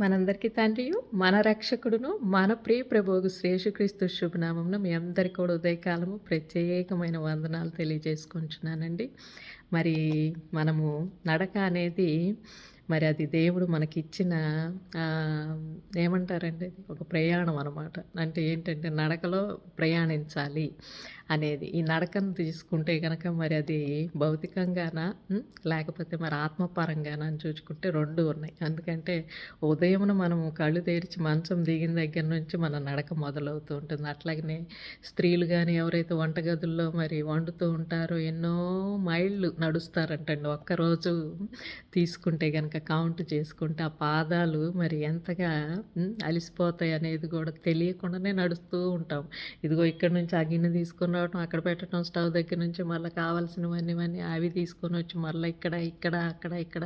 మనందరికీ తండ్రియు మన రక్షకుడును మన ప్రియ ప్రభువుకు శ్రేషుక్రీస్తు శుభనామంలో మీ అందరికీ కూడా ఉదయకాలము ప్రత్యేకమైన వందనాలు తెలియజేసుకుంటున్నానండి. మరి మనము నడక అనేది మరి అది దేవుడు మనకిచ్చిన ఏమంటారండి? ఒక ప్రయాణం అనమాట అంటే ఏంటంటే నడకలో ప్రయాణించాలి. అనేది ఈ నడకను తీసుకుంటే కనుక మరి అది భౌతికంగానా లేకపోతే మరి ఆత్మపరంగానా అని చూసుకుంటే రెండు ఉన్నాయి. ఎందుకంటే ఉదయమున మనం కళ్ళు తెరిచి మంచం దిగిన దగ్గర నుంచి మన నడక మొదలవుతూ ఉంటుంది. అట్లాగనే స్త్రీలు కానీ ఎవరైతే వంటగదుల్లో మరి వండుతూ ఉంటారో ఎన్నో మైళ్ళు నడుస్తారంటండి. ఒక్కరోజు తీసుకుంటే కనుక కౌంట్ చేసుకుంటే ఆ పాదాలు మరి ఎంతగా అలిసిపోతాయి అనేది కూడా తెలియకుండానే నడుస్తూ ఉంటాం. ఇదిగో ఇక్కడ నుంచి ఆ గిన్నె తీసుకున్న రావటం అక్కడ పెట్టడం స్టవ్ దగ్గర నుంచి మళ్ళీ కావాల్సినవన్నీ అవి తీసుకొని వచ్చి మళ్ళీ ఇక్కడ ఇక్కడ అక్కడ ఇక్కడ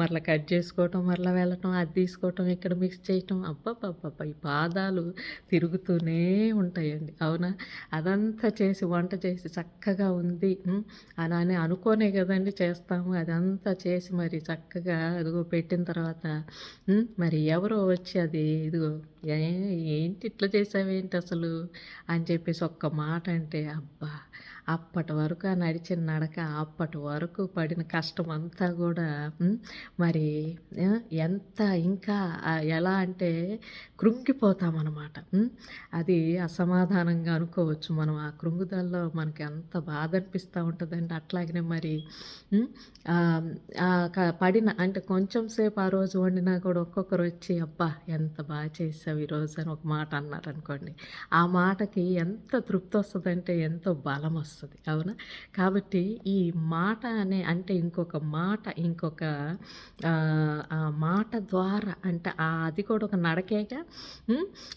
మళ్ళీ కట్ చేసుకోవటం మళ్ళీ వెళ్ళటం అది తీసుకోవటం ఇక్కడ మిక్స్ చేయటం అబ్బబ్బబ్బబ్బ ఈ పాదాలు తిరుగుతూనే ఉంటాయండి. అవునా? అదంతా చేసి వంట చేసి చక్కగా ఉంది. అని అని అనుకోనే కదండి చేస్తాము. అదంతా చేసి మరి చక్కగా అదిగో పెట్టిన తర్వాత మరి ఎవరో వచ్చి అది ఇదిగో ఏ ఏంటి ఇట్లా చేసావేంటి అసలు? అని చెప్పేసి ఒక్క మాట అంటే అబ్బా అప్పటి వరకు ఆ నడిచిన నడక అప్పటి వరకు పడిన కష్టం అంతా కూడా మరి ఎంత ఇంకా ఎలా అంటే కృంగిపోతామన్నమాట. అది అసమాధానంగా అనుకోవచ్చు మనం. ఆ కృంగుదల్లో మనకి ఎంత బాధ అనిపిస్తూ ఉంటుందండి. అట్లాగనే మరి పడిన అంటే కొంచెం సేపు ఆ రోజు వండినా కూడా ఒక్కొక్కరు వచ్చి అబ్బా ఎంత బాగా చేసావు ఈరోజు అని ఒక మాట అన్నారు అనుకోండి ఆ మాటకి ఎంత తృప్తి వస్తుందంటే ఎంతో బలం వస్తుంది. అవునా? కాబట్టి ఈ మాట అనే అంటే ఇంకొక మాట ఇంకొక ఆ, మాట ద్వారా అంటే అది కూడా ఒక నడకేగా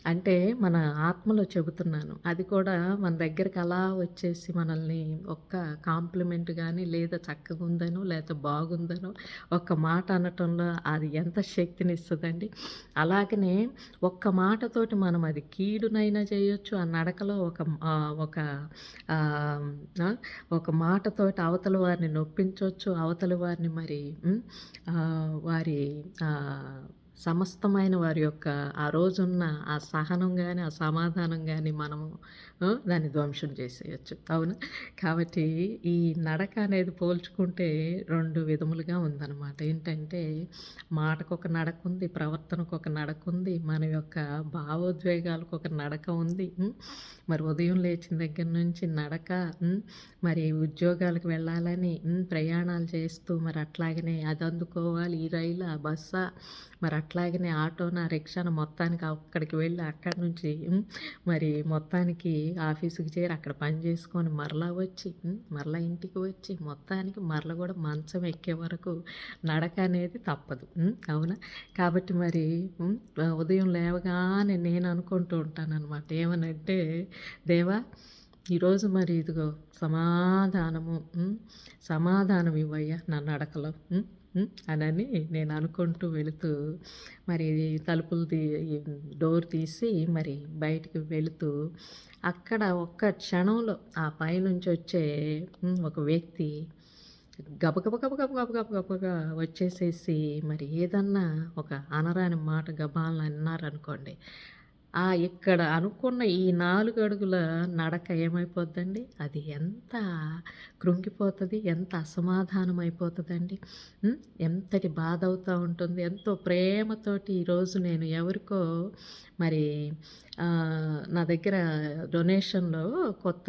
అంటే మన ఆత్మలో చెబుతున్నాను. అది కూడా మన దగ్గరికి అలా వచ్చేసి మనల్ని ఒక్క కాంప్లిమెంట్ కానీ లేదా చక్కగా ఉందనో లేదా బాగుందనో ఒక్క మాట అనటంలో అది ఎంత శక్తిని ఇస్తుందండి అలాగనే ఒక్క మాటతోటి మనం అది కీడునైనా చేయొచ్చు ఆ నడకలో ఒక ఒక ఒక మాటతోటి అవతల వారిని నొప్పించవచ్చు అవతల వారిని మరి వారి సమస్తమైన వారి యొక్క ఆ రోజున్న ఆ సహనం కానీ ఆ సమాధానం కానీ మనము దాన్ని ధ్వంసం చేసేయచ్చు. అవును? కాబట్టి ఈ నడక అనేది పోల్చుకుంటే రెండు విధములుగా ఉందన్నమాట. ఏంటంటే మాటకు ఒక నడక ఉంది ప్రవర్తనకు ఒక నడక ఉంది మన యొక్క భావోద్వేగాలకు ఒక నడక ఉంది. మరి ఉదయం లేచిన దగ్గర నుంచి నడక మరి ఉద్యోగాలకు వెళ్ళాలని ప్రయాణాలు చేస్తూ మరి అట్లాగనే అది అందుకోవాలి ఈ రైలు ఆ బస్సా మరి అట్లాగనే ఆటోన రిక్షాన మొత్తానికి అక్కడికి వెళ్ళి అక్కడి నుంచి మరి మొత్తానికి ఆఫీసుకి చేరి అక్కడ పని చేసుకొని మరలా వచ్చి మరలా ఇంటికి వచ్చి మొత్తానికి మరల కూడా మంచం ఎక్కే వరకు నడక అనేది తప్పదు. అవునా? కాబట్టి మరి ఉదయం లేవగానే నేను అనుకుంటూ ఉంటాను అనమాట ఏమనంటే దేవా ఈరోజు మరి ఇదిగో సమాధానము సమాధానం ఇవ్వయ్యా నా నడకలో. అనని నేను అనుకుంటూ వెళుతూ మరి తలుపులు తీ డోర్ తీసి మరి బయటికి వెళుతూ అక్కడ ఒక్క క్షణంలో ఆ పైనుంచి వచ్చే ఒక వ్యక్తి గబగబ గబగబ గబగబ గబగా వచ్చేసేసి మరి ఏదన్నా ఒక అనరాని మాట గబాలను అన్నారనుకోండి ఆ ఇక్కడ అనుకున్న ఈ నాలుగు అడుగుల నడక ఏమైపోద్దండి? అది ఎంత కృంగిపోతుంది ఎంత అసమాధానం అయిపోతుందండి ఎంతటి బాధ అవుతూ ఉంటుంది ఎంతో ప్రేమతోటి ఈరోజు నేను ఎవరికో మరి నా దగ్గర డొనేషన్లో కొత్త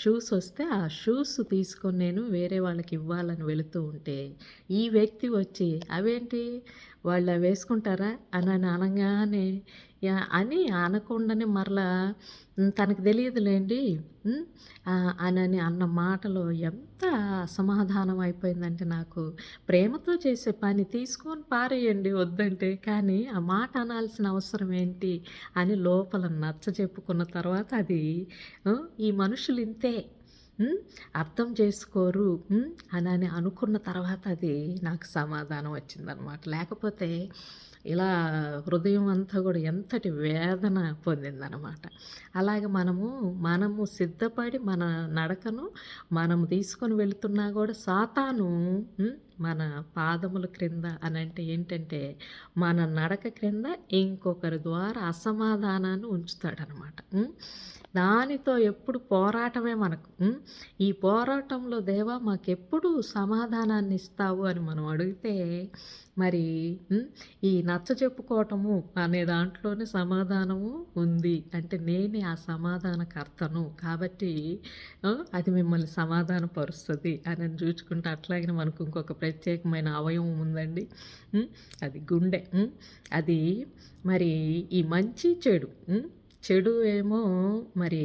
షూస్ వస్తే ఆ షూస్ తీసుకొని నేను వేరే వాళ్ళకి ఇవ్వాలని వెళుతూ ఉంటే ఈ వ్యక్తి వచ్చి అవేంటి? వాళ్ళు వేసుకుంటారా? అని అని అనగానే అని అనకుండానే మరలా తనకు తెలియదులేండి. అని అన్న మాటలో ఎంత అసమాధానం అయిపోయిందంటే నాకు. ప్రేమతో చేసే పని తీసుకొని పారేయండి వద్దంటే. కానీ ఆ మాట అనాల్సిన అవసరం ఏంటి? అని లోపల నచ్చ చెప్పుకున్న తర్వాత అది ఈ మనుషులు ఇంతే. అర్థం చేసుకోరు అని అని అనుకున్న తర్వాత అది నాకు సమాధానం వచ్చిందనమాట లేకపోతే ఇలా హృదయం అంతా కూడా ఎంతటి వేదన పొందిందనమాట అలాగే మనము మనము సిద్ధపడి మన నడకను మనము తీసుకొని వెళుతున్నా కూడా సాతాను మన పాదముల క్రింద అని అంటే ఏంటంటే మన నడక క్రింద ఇంకొకరి ద్వారా అసమాధానాన్ని ఉంచుతాడనమాట దానితో ఎప్పుడు పోరాటమే మనకు. ఈ పోరాటంలో దేవా మాకెప్పుడు సమాధానాన్ని ఇస్తావు అని మనం అడిగితే మరి ఈ నచ్చ చెప్పుకోవటము అనే దాంట్లోనే సమాధానము ఉంది. అంటే నేనే ఆ సమాధానకర్తను కాబట్టి అది మిమ్మల్ని సమాధానపరుస్తుంది అని చూచుకుంటే అట్లాగే మనకు ఇంకొక ప్రత్యేకమైన అవయవం ఉందండి. అది గుండె. అది మరి ఈ మంచి చెడు. చెడు ఏమో మరి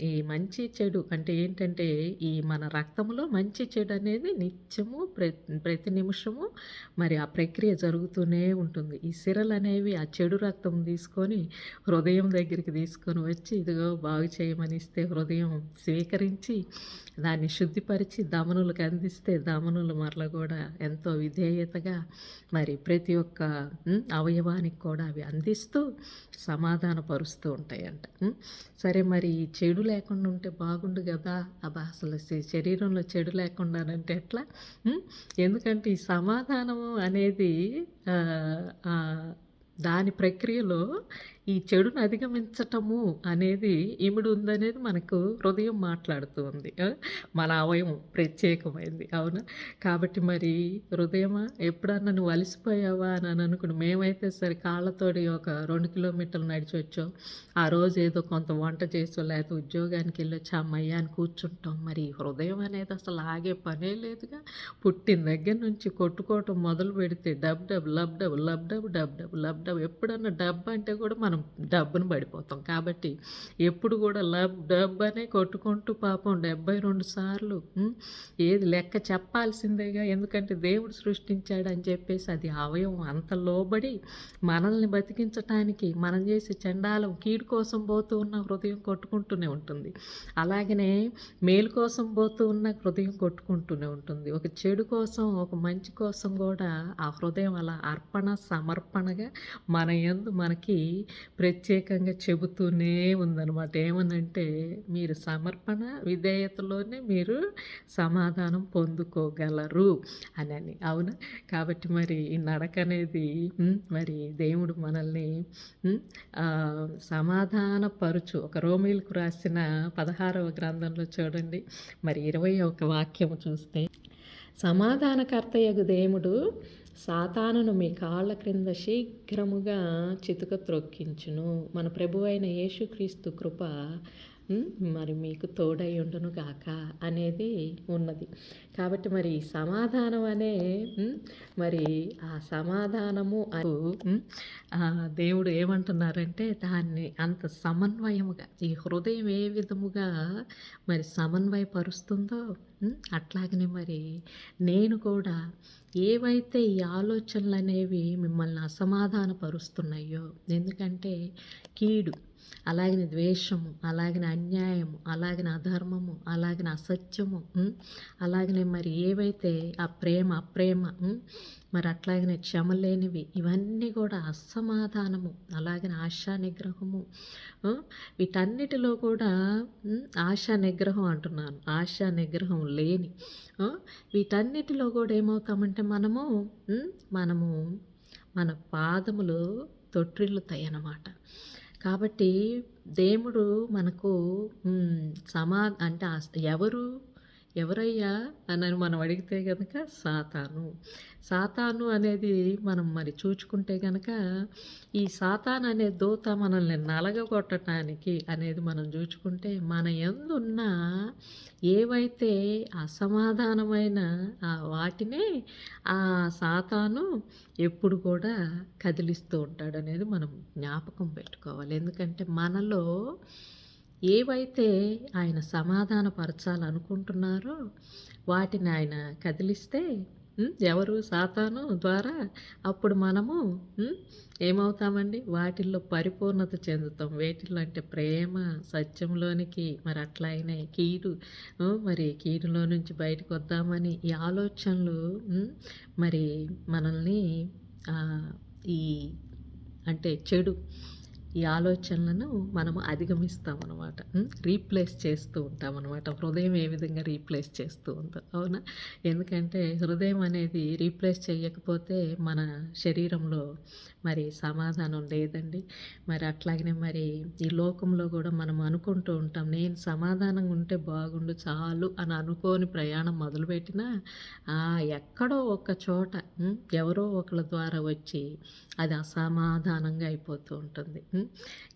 ఈ మంచి చెడు అంటే ఏంటంటే ఈ మన రక్తంలో మంచి చెడు అనేది నిత్యము ప్రతి ప్రతి నిమిషము మరి ఆ ప్రక్రియ జరుగుతూనే ఉంటుంది. ఈ సిరలు అనేవి ఆ చెడు రక్తం తీసుకొని హృదయం దగ్గరికి తీసుకొని వచ్చి ఇదిగో బాగు చేయమని ఇస్తే హృదయం స్వీకరించి దాన్ని శుద్ధిపరిచి దమనులకు అందిస్తే దమనులు మరల కూడా ఎంతో విధేయతగా మరి ప్రతి ఒక్క అవయవానికి కూడా అవి అందిస్తూ సమాధానపరుస్తూ ఉంటాయంట. సరే మరి ఈ చెడు లేకుండా ఉంటే బాగుండు కదా? అబ్బా అసలు శరీరంలో చెడు లేకుండానంటే ఎట్లా? ఎందుకంటే ఈ సమాధానము అనేది దాని ప్రక్రియలో ఈ చెడును అధిగమించటము అనేది ఇమిడి ఉందనేది మనకు హృదయం మాట్లాడుతూ ఉంది మన అవయవం ప్రత్యేకమైంది. అవునా? కాబట్టి మరి హృదయమా? ఎప్పుడన్నా నువ్వు అలసిపోయావా అని అని అనుకుని మేమైతే సరే కాళ్ళతోటి ఒక రెండు కిలోమీటర్లు నడిచి వచ్చాం ఆ రోజు ఏదో కొంత వంట చేసో లేకపోతే ఉద్యోగానికి వెళ్ళొచ్చా అమ్మయ్య అని కూర్చుంటాం. మరి హృదయం అనేది అసలు ఆగే పనే లేదుగా. పుట్టిన దగ్గర నుంచి కొట్టుకోవటం మొదలు పెడితే dub dub lub dub lub dub dub dub lub dub. ఎప్పుడన్నా డబ్ అంటే కూడా మనం డబ్బును పడిపోతాం. కాబట్టి ఎప్పుడు కూడా లబ్ డబ్బనే కొట్టుకుంటూ పాపం డెబ్బై రెండు సార్లు ఏది లెక్క చెప్పాల్సిందేగా ఎందుకంటే దేవుడు సృష్టించాడు అని చెప్పేసి అది అవయవం అంత లోబడి మనల్ని బతికించటానికి మనం చేసే చండాలం కీడు కోసం పోతూ ఉన్న హృదయం కొట్టుకుంటూనే ఉంటుంది. అలాగనే మేలు కోసం పోతూ ఉన్న హృదయం కొట్టుకుంటూనే ఉంటుంది. ఒక చెడు కోసం ఒక మంచి కోసం కూడా ఆ హృదయం అలా అర్పణ సమర్పణగా మన యందు మనకి ప్రత్యేకంగా చెబుతూనే ఉందన్నమాట. ఏమనంటే మీరు సమర్పణ విధేయతలోనే మీరు సమాధానం పొందుకోగలరు అని అవును? కాబట్టి మరి ఈ నడక అనేది మరి దేవుడు మనల్ని సమాధాన పరుచు సమాధానపరుచు. ఒక రోమిలకు రాసిన పదహారవ గ్రంథంలో చూడండి. మరి ఇరవై ఒక వాక్యం చూస్తే సమాధానకర్తయగు దేవుడు సాతానును మీ కాళ్ళ క్రింద శీఘ్రముగా చితుక త్రొక్కించును. మన ప్రభు అయిన యేసుక్రీస్తు కృప మరి మీకు తోడై ఉండును గాక అనేది ఉన్నది. కాబట్టి మరి సమాధానం అనే మరి ఆ సమాధానము అను, ఆ దేవుడు ఏమంటున్నారంటే దాన్ని అంత సమన్వయముగా ఈ హృదయం ఏ విధముగా మరి సమన్వయపరుస్తుందో అట్లాగనే మరి నేను కూడా ఏవైతే ఈ ఆలోచనలు అనేవి మిమ్మల్ని అసమాధానపరుస్తున్నాయో ఎందుకంటే కీడు. అలాగిన ద్వేషము అలాగిన అన్యాయము అలాగిన అధర్మము అలాగిన అసత్యము అలాగనే మరి ఏవైతే ఆ ప్రేమ అప్రేమ మరి అట్లాగనే క్షమ లేనివి ఇవన్నీ కూడా అసమాధానము అలాగిన ఆశా నిగ్రహము వీటన్నిటిలో కూడా ఆశా నిగ్రహం అంటున్నాను ఆశా నిగ్రహం లేని వీటన్నిటిలో కూడా ఏమవుతామంటే మనము మనము మన పాదములు తొట్టిల్లుతాయి అన్నమాట కాబట్టి దేవుడు మనకు సమా అంటే ఆ- ఎవరు ఎవరయ్యా అని మనం అడిగితే కనుక సాతాను. సాతాను అనేది మనం మరి చూచుకుంటే కనుక ఈ సాతాన్ అనే దూత మనల్ని నలగగొట్టడానికి అనేది మనం చూచుకుంటే మన ఎందున్న ఏవైతే అసమాధానమైన ఆ వాటినే ఆ సాతాను ఎప్పుడు కూడా కదిలిస్తూ ఉంటాడు అనేది మనం జ్ఞాపకం పెట్టుకోవాలి. ఎందుకంటే మనలో ఏవైతే ఆయన సమాధానపరచాలనుకుంటున్నారో వాటిని ఆయన కదిలిస్తే ఎవరు? సాతాను ద్వారా అప్పుడు మనము ఏమవుతామండి? వాటిల్లో పరిపూర్ణత చెందుతాం. వేటిల్లో అంటే ప్రేమ సత్యంలోనికి మరి అట్లయినే కీడు మరి కీడులో నుంచి బయటకు వద్దామని ఈ ఆలోచనలు మరి మనల్ని ఈ అంటే చెడు ఈ ఆలోచనలను మనము అధిగమిస్తామనమాట రీప్లేస్ చేస్తూ ఉంటాం అనమాట హృదయం ఏ విధంగా రీప్లేస్ చేస్తూ ఉందో అవునా? ఎందుకంటే హృదయం అనేది రీప్లేస్ చేయకపోతే మన శరీరంలో మరి సమాధానం లేదండి. మరి అట్లాగనే మరి ఈ లోకంలో కూడా మనం అనుకుంటూ ఉంటాం నేను సమాధానంగా ఉంటే బాగుండు చాలు అని అనుకోని ప్రయాణం మొదలుపెట్టినా ఎక్కడో ఒక చోట ఎవరో ఒకళ్ళ ద్వారా వచ్చి అది అసమాధానంగా అయిపోతూ ఉంటుంది.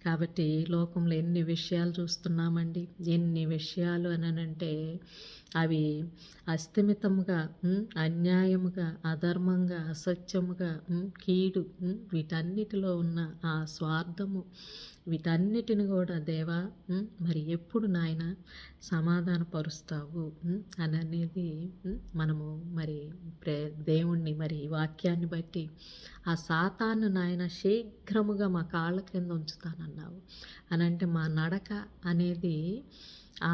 కాబట్టి లోకంలో ఎన్ని విషయాలు చూస్తున్నామండి? ఎన్ని విషయాలు అని అంటే అవి అస్థిమితముగా అన్యాయముగా అధర్మంగా అసత్యముగా కీడు వీటన్నిటిలో ఉన్న ఆ స్వార్థము వీటన్నిటిని కూడా దేవా మరి ఎప్పుడు నాయన సమాధానపరుస్తావు అని అనేది మనము మరి ప్రే దేవుణ్ణి మరి వాక్యాన్ని బట్టి ఆ సాతాను నాయన శీఘ్రముగా మా కాళ్ళ క్రింద ఉంచుతానన్నావు. అని అంటే మా నడక అనేది ఆ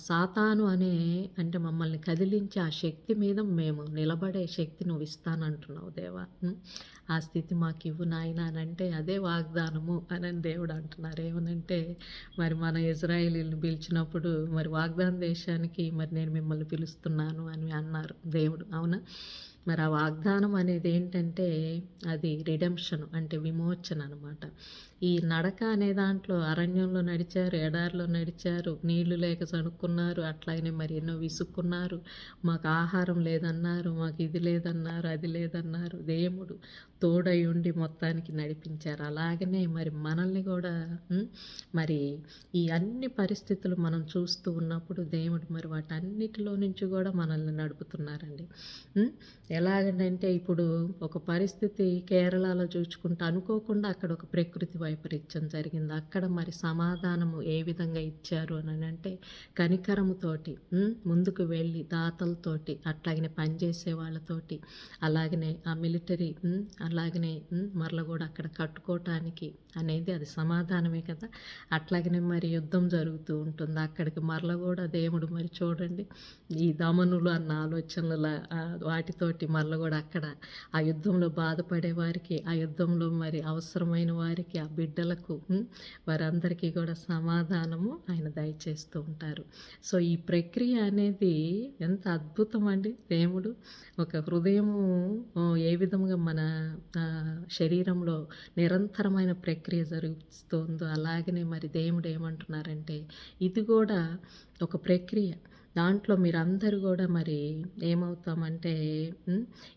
సాతాను అనే అంటే మమ్మల్ని కదిలించే ఆ శక్తి మీద మేము నిలబడే శక్తి నువ్వు ఇస్తానంటున్నావు దేవా. ఆ స్థితి మాకు ఇవ్వు నాయన అని అంటే అదే వాగ్దానము అని దేవుడు అంటున్నారు. ఏమనంటే మరి మన ఇజ్రాయిలీని పిలిచినప్పుడు మరి వాగ్దాన దేశానికి మరి నేను మిమ్మల్ని పిలుస్తున్నాను అని అన్నారు దేవుడు. అవునా? మరి ఆ వాగ్దానం అనేది ఏంటంటే అది రిడెంప్షన్ అంటే విమోచన అనమాట ఈ నడక అనే దాంట్లో అరణ్యంలో నడిచారు ఎడారిలో నడిచారు నీళ్ళు లేక చనుక్కున్నారు అట్లాగనే మరి ఎన్నో విసుక్కున్నారు. మాకు ఆహారం లేదన్నారు మాకు ఇది లేదన్నారు అది లేదన్నారు దేవుడు తోడై ఉండి మొత్తానికి నడిపించారు. అలాగనే మరి మనల్ని కూడా మరి ఈ అన్ని పరిస్థితులు మనం చూస్తూ ఉన్నప్పుడు దేవుడు మరి వాటన్నిటిలో నుంచి కూడా మనల్ని నడుపుతున్నారండి. ఎలాగంటే ఇప్పుడు ఒక పరిస్థితి కేరళలో చూసుకుంటే అనుకోకుండా అక్కడ ఒక ప్రకృతి వైపరీత్యం జరిగింది. అక్కడ మరి సమాధానము ఏ విధంగా ఇచ్చారు అని అంటే కనికరముతోటి ముందుకు వెళ్ళి దాతలతోటి అట్లాగనే పనిచేసే వాళ్ళతోటి అలాగనే ఆ మిలిటరీ అలాగనే మరల కూడా అక్కడ కట్టుకోవటానికి అనేది అది సమాధానమే కదా. అట్లాగనే మరి యుద్ధం జరుగుతూ ఉంటుంది. అక్కడికి మరల కూడా దేవుడు మరి చూడండి ఈ దమనులు అన్న ఆలోచనలు వాటితోటి మరల కూడా అక్కడ ఆ యుద్ధంలో బాధపడే వారికి ఆ యుద్ధంలో మరి అవసరమైన వారికి ఆ బిడ్డలకు వారందరికీ కూడా సమాధానము ఆయన దయచేస్తూ ఉంటారు. సో ఈ ప్రక్రియ అనేది ఎంత అద్భుతం అండి. దేవుడు ఒక హృదయము ఏ విధంగా మన శరీరంలో నిరంతరమైన ప్రక్రియ ప్రక్రియ జరుగుతుందో అలాగనే మరి దేవుడు ఏమంటున్నారంటే ఇది కూడా ఒక ప్రక్రియ. దాంట్లో మీరందరూ కూడా మరి ఏమవుతామంటే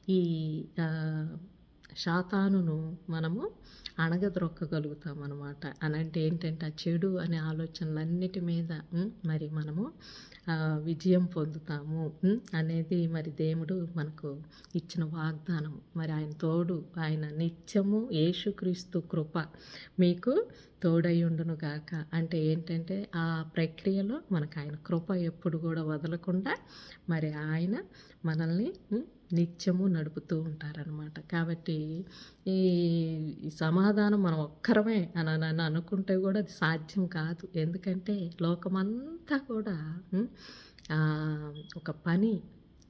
ఈ శాతానును మనము అణగద్రొక్కగలుగుతాం అనమాట అని అంటే ఏంటంటే ఆ చెడు అనే ఆలోచనలన్నిటి మీద మరి మనము విజయం పొందుతాము అనేది మరి దేవుడు మనకు ఇచ్చిన వాగ్దానం. మరి ఆయన తోడు ఆయన నిత్యము యేసుక్రీస్తు కృప మీకు తోడయ్యుండును గాక అంటే ఏంటంటే ఆ ప్రక్రియలో మనకు ఆయన కృప ఎప్పుడు కూడా వదలకుండా మరి ఆయన మనల్ని నిత్యము నడుపుతూ ఉంటారనమాట కాబట్టి ఈ సమాధానం మనం ఒక్కరమే అని అనుకుంటే కూడా అది సాధ్యం కాదు. ఎందుకంటే లోకమంతా కూడా ఒక పని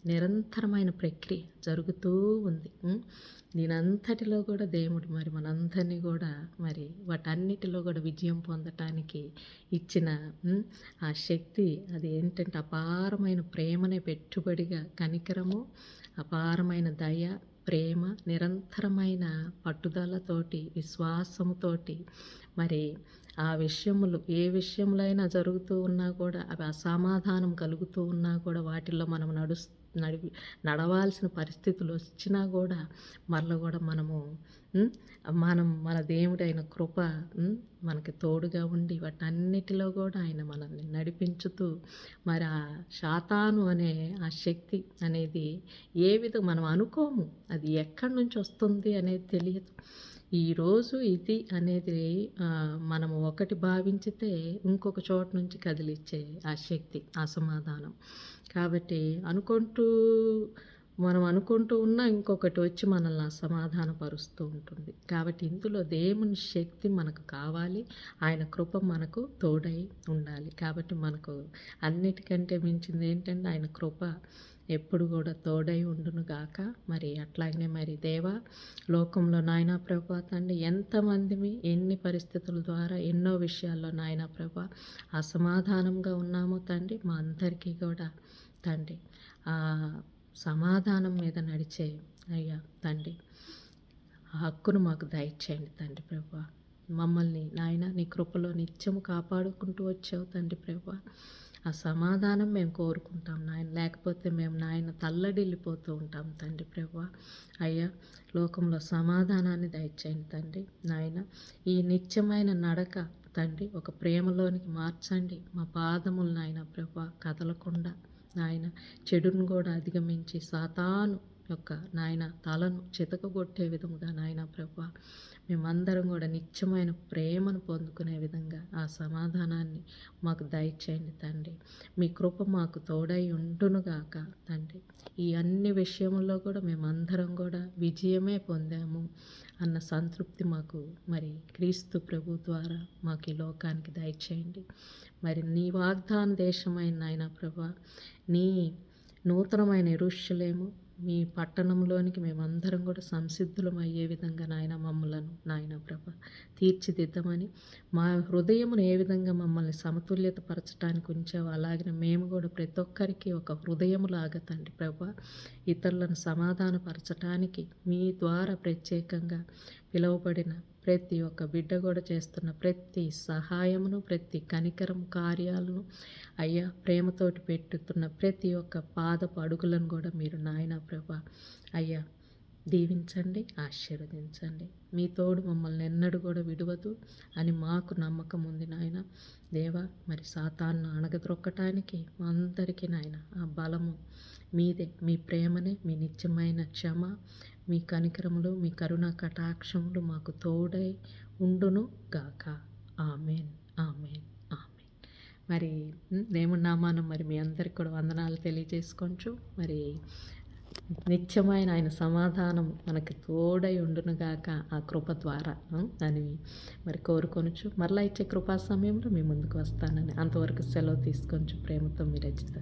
నిరంతరమైన ప్రక్రియ జరుగుతూ ఉంది. దీనంతటిలో కూడా దేవుడు మరి మనందరినీ కూడా మరి వాటన్నిటిలో కూడా విజయం పొందటానికి ఇచ్చిన ఆ శక్తి అది ఏంటంటే అపారమైన ప్రేమనే పెట్టుబడిగా కనికరము అపారమైన దయ ప్రేమ నిరంతరమైన పట్టుదలతోటి విశ్వాసముతోటి మరి ఆ విషయములు ఏ విషయంలో అయినా జరుగుతూ ఉన్నా కూడా అవి అసమాధానం కలుగుతూ ఉన్నా కూడా వాటిల్లో మనం నడుస్తూ నడివి నడవాల్సిన పరిస్థితులు వచ్చినా కూడా మరల కూడా మనము మనం మన దేవుడైన కృప మనకి తోడుగా ఉండి వాటన్నిటిలో కూడా ఆయన మనల్ని నడిపించుతూ మరి ఆ శాతాను అనే ఆ శక్తి అనేది ఏ విధంగా మనం అనుకోము. అది ఎక్కడి నుంచి వస్తుంది అనేది తెలియదు. ఈరోజు ఇది అనేది మనం ఒకటి భావించితే ఇంకొక చోట నుంచి కదిలిచ్చే ఆ శక్తి అసమాధానం కాబట్టి అనుకుంటూ మనం అనుకుంటూ ఉన్నా ఇంకొకటి వచ్చి మనల్ని అసమాధానపరుస్తూ ఉంటుంది. కాబట్టి ఇందులో దేవుని శక్తి మనకు కావాలి. ఆయన కృప మనకు తోడై ఉండాలి. కాబట్టి మనకు అన్నిటికంటే మించింది ఏంటంటే ఆయన కృప ఎప్పుడు కూడా తోడై ఉండును గాక. మరి అట్లాగనే మరి దేవా లోకంలో నాయన ప్రభా తండ్రి ఎంతమందిమి ఎన్ని పరిస్థితుల ద్వారా ఎన్నో విషయాల్లో నాయన ప్రభా అసమాధానంగా ఉన్నామో తండ్రి మా అందరికీ కూడా తండ్రి. ఆ సమాధానం మీద నడిచే అయ్యా తండ్రి ఆ హక్కును మాకు దయచేయండి తండ్రి ప్రభా. మమ్మల్ని నాయన నీ కృపలో నిత్యము కాపాడుకుంటూ వచ్చావు తండ్రి ప్రభా. ఆ సమాధానం మేము కోరుకుంటాం నాయన. లేకపోతే మేము నాయన తల్లడిల్లిపోతూ ఉంటాం తండ్రి ప్రభు. అయ్యా లోకంలో సమాధానాన్ని దయచేయండి తండ్రి. నాయన ఈ నిత్యమైన నడక తండ్రి ఒక ప్రేమలోనికి మార్చండి. మా పాదములు నాయన ప్రభు కదలకుండా నాయన చెడును కూడా అధిగమించి సాతాను యొక్క నాయన తలను చితకగొట్టే విధముగా నాయన ప్రభా మేమందరం కూడా నిత్యమైన ప్రేమను పొందుకునే విధంగా ఆ సమాధానాన్ని మాకు దయచేయండి తండ్రి. మీ కృప మాకు తోడై ఉండునుగాక తండ్రి. ఈ అన్ని విషయంలో కూడా మేమందరం కూడా విజయమే పొందాము అన్న సంతృప్తి మాకు మరి క్రీస్తు ప్రభు ద్వారా మాకు ఈ లోకానికి దయచేయండి. మరి నీ వాగ్దాన దేశమైన నాయన ప్రభు నీ నూతనమైన ఋష్యులేము మీ పట్టణంలోనికి మేమందరం కూడా సంసిద్ధులం అయ్యే విధంగా నాయన మమ్మలను నాయన ప్రభ తీర్చిదిద్దమని మా హృదయమును ఏ విధంగా మమ్మల్ని సమతుల్యత పరచడానికి ఉంచావో అలాగే మేము కూడా ప్రతి ఒక్కరికి ఒక హృదయములాగా తండ్రి ప్రభ ఇతరులను సమాధానపరచటానికి మీ ద్వారా ప్రత్యేకంగా పిలువబడిన ప్రతి ఒక్క బిడ్డ కూడా చేస్తున్న ప్రతి సహాయమును ప్రతి కనికరం కార్యాలను అయ్యా ప్రేమతోటి పెట్టుతున్న ప్రతి ఒక్క పాదపు అడుగులను కూడా మీరు నాయన ప్రభా అయ్యా దీవించండి ఆశీర్వదించండి. మీ తోడు మమ్మల్ని ఎన్నడూ కూడా విడవదు అని మాకు నమ్మకం ఉంది నాయన. దేవా మరి సాతాన్ని అణగద్రొక్కటానికి మా అందరికీ నాయన ఆ బలము మీదే మీ ప్రేమనే మీ నిత్యమైన క్షమ మీ కనికరములు మీ కరుణ కటాక్షములు మాకు తోడై ఉండును గాక. Amen amen amen. మరి దేవుని నామానం మరి మీ అందరికి కూడా వందనాలు తెలియజేసుకోవచ్చు మరి నిత్యమైన ఆయన సమాధానం మనకి తోడై ఉండునుగాక ఆ కృప ద్వారా అని మరి కోరుకొనుచు మరలా ఇచ్చే కృపా సమయంలో మీ ముందుకు వస్తానని అంతవరకు సెలవు తీసుకొని ప్రేమతో మీరు రచిత